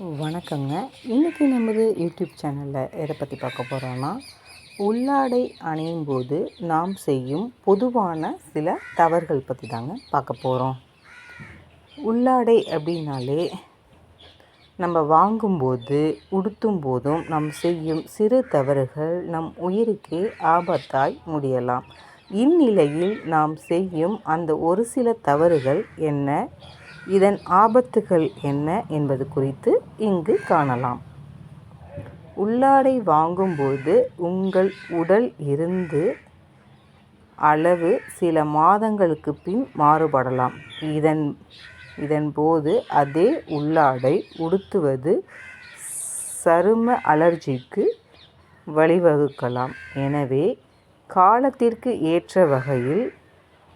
வணக்கங்க. இன்றைக்கி நமது யூடியூப் சேனலில் எதை பற்றி பார்க்க போகிறோன்னா உள்ளாடை அணியும் போது நாம் செய்யும் பொதுவான சில தவறுகள் பற்றி தாங்க பார்க்க போகிறோம் உள்ளாடை அப்படின்னாலே நம்ம வாங்கும்போது உடுத்தும் போதும் நாம் செய்யும் சிறு தவறுகள் நம் உயிருக்கே ஆபத்தாய் முடியலாம். இந்நிலையில் நாம் செய்யும் அந்த ஒரு சில தவறுகள் என்ன? இதன் ஆபத்துகள் என்ன என்பது குறித்து இங்கு காணலாம். உள்ளாடை வாங்கும்போது உங்கள் உடல் இருந்து அளவு சில மாதங்களுக்கு பின் மாறுபடலாம். இதன் இதன் போது அதே உள்ளாடை உடுத்துவது சரும அலர்ஜிக்கு வழிவகுக்கலாம். எனவே காலத்திற்கு ஏற்ற வகையில்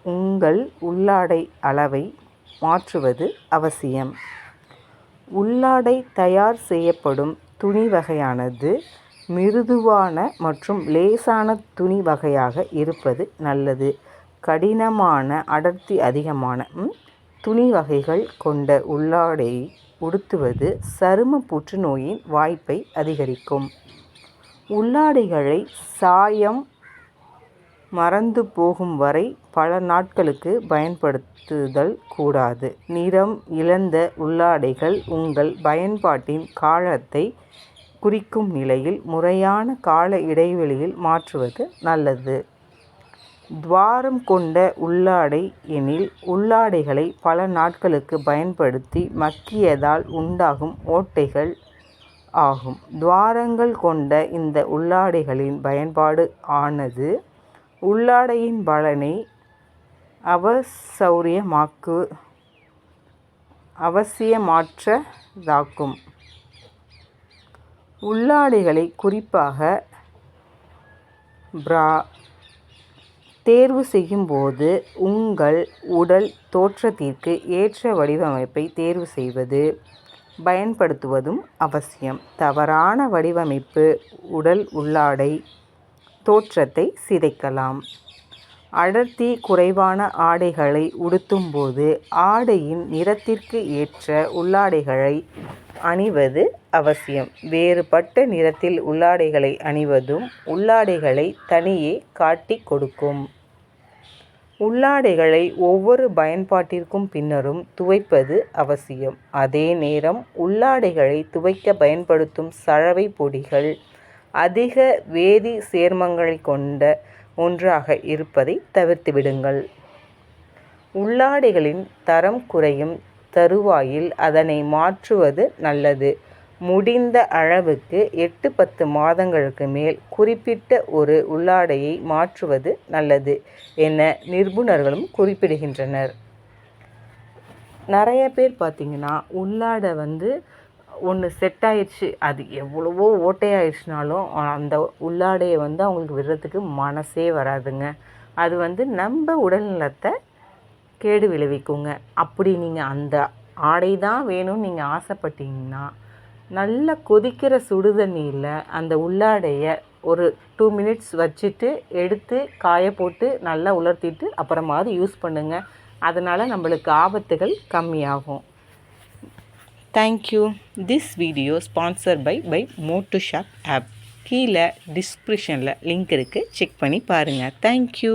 உங்கள் உள்ளாடை அளவை மாற்றுவது அவசியம். உள்ளாடை தயார் செய்யப்படும் துணி வகையானது மிருதுவான மற்றும் லேசான துணி வகையாக இருப்பது நல்லது. கடினமான அடர்த்தி அதிகமான துணி வகைகள் கொண்ட உள்ளாடை உடுத்துவது சரும புற்றுநோயின் வாய்ப்பை அதிகரிக்கும். உள்ளாடைகளை சாயம் மறந்து போகும் வரை பல நாட்களுக்கு பயன்படுத்துதல் கூடாது. நிறம் இழந்த உள்ளாடைகள் உங்கள் பயன்பாட்டின் காலத்தை குறிக்கும் நிலையில் முறையான கால இடைவெளியில் மாற்றுவது நல்லது. துவாரம் கொண்ட உள்ளாடை எனில் உள்ளாடைகளை பல நாட்களுக்கு பயன்படுத்தி மக்கியதால் உண்டாகும் ஓட்டைகள் ஆகும். துவாரங்கள் கொண்ட இந்த உள்ளாடைகளின் பயன்பாடு ஆனது உள்ளாடையின் பலனை அவசௌரியமாக்கு அவசியமாற்றதாக்கும். உள்ளாடைகளை குறிப்பாக ப்ரா தேர்வு செய்யும்போது உங்கள் உடல் தோற்றத்திற்கு ஏற்ற வடிவமைப்பை தேர்வு செய்வது பயன்படுத்துவதும் அவசியம். தவறான வடிவமைப்பு உடல் உள்ளாடை தோற்றத்தை சிதைக்கலாம். அடர்த்தி குறைவான ஆடைகளை உடுத்தும்போது ஆடையின் நிறத்திற்கு ஏற்ற உள்ளாடைகளை அணிவது அவசியம். வேறுபட்ட நிறத்தில் உள்ளாடைகளை அணிவதும் உள்ளாடைகளை தனியே காட்டிக் கொடுக்கும். உள்ளாடைகளை ஒவ்வொரு பயன்பாட்டிற்கும் பின்னரும் துவைப்பது அவசியம். அதே நேரம் உள்ளாடைகளை துவைக்க பயன்படுத்தும் சலவை பொடிகள் அதிக வேதி சேர்மங்களை கொண்ட ஒன்றாக இருப்பதை தவிர்த்துவிடுங்கள் உள்ளாடைகளின் தரம் குறையும் தருவாயில் அதனை மாற்றுவது நல்லது. முடிந்த அளவுக்கு எட்டு பத்து மாதங்களுக்கு மேல் குறிப்பிட்ட ஒரு உள்ளாடையை மாற்றுவது நல்லது என நிபுணர்களும் குறிப்பிடுகின்றனர். நிறைய பேர் பார்த்திங்கன்னா உள்ளாடை வந்து ஒன்று செட் ஆயிடுச்சு. அது எவ்வளவோ ஓட்டையாயிடுச்சுனாலும் அந்த உள்ளாடையை வந்து அவங்களுக்கு விடுறதுக்கு மனசே வராதுங்க. அது வந்து நம்ம உடல்நலத்தை கேடு விளைவிக்குங்க. அப்படி நீங்கள் அந்த ஆடை தான் வேணும்னு நீங்கள் ஆசைப்பட்டீங்கன்னா நல்லா கொதிக்கிற சுடு தண்ணியில் அந்த உள்ளாடையை ஒரு டூ மினிட்ஸ் வச்சுட்டு எடுத்து காய போட்டு நல்லா உலர்த்திட்டு அப்புறமாவது யூஸ் பண்ணுங்கள் அதனால் நம்மளுக்கு ஆபத்துகள் கம்மியாகும். Thank you this video sponsor by by Motu shop app கீழே டிஸ்கிரிப்ஷனில் லிங்க் இருக்குது செக் பண்ணி பாருங்கள் தேங்க்யூ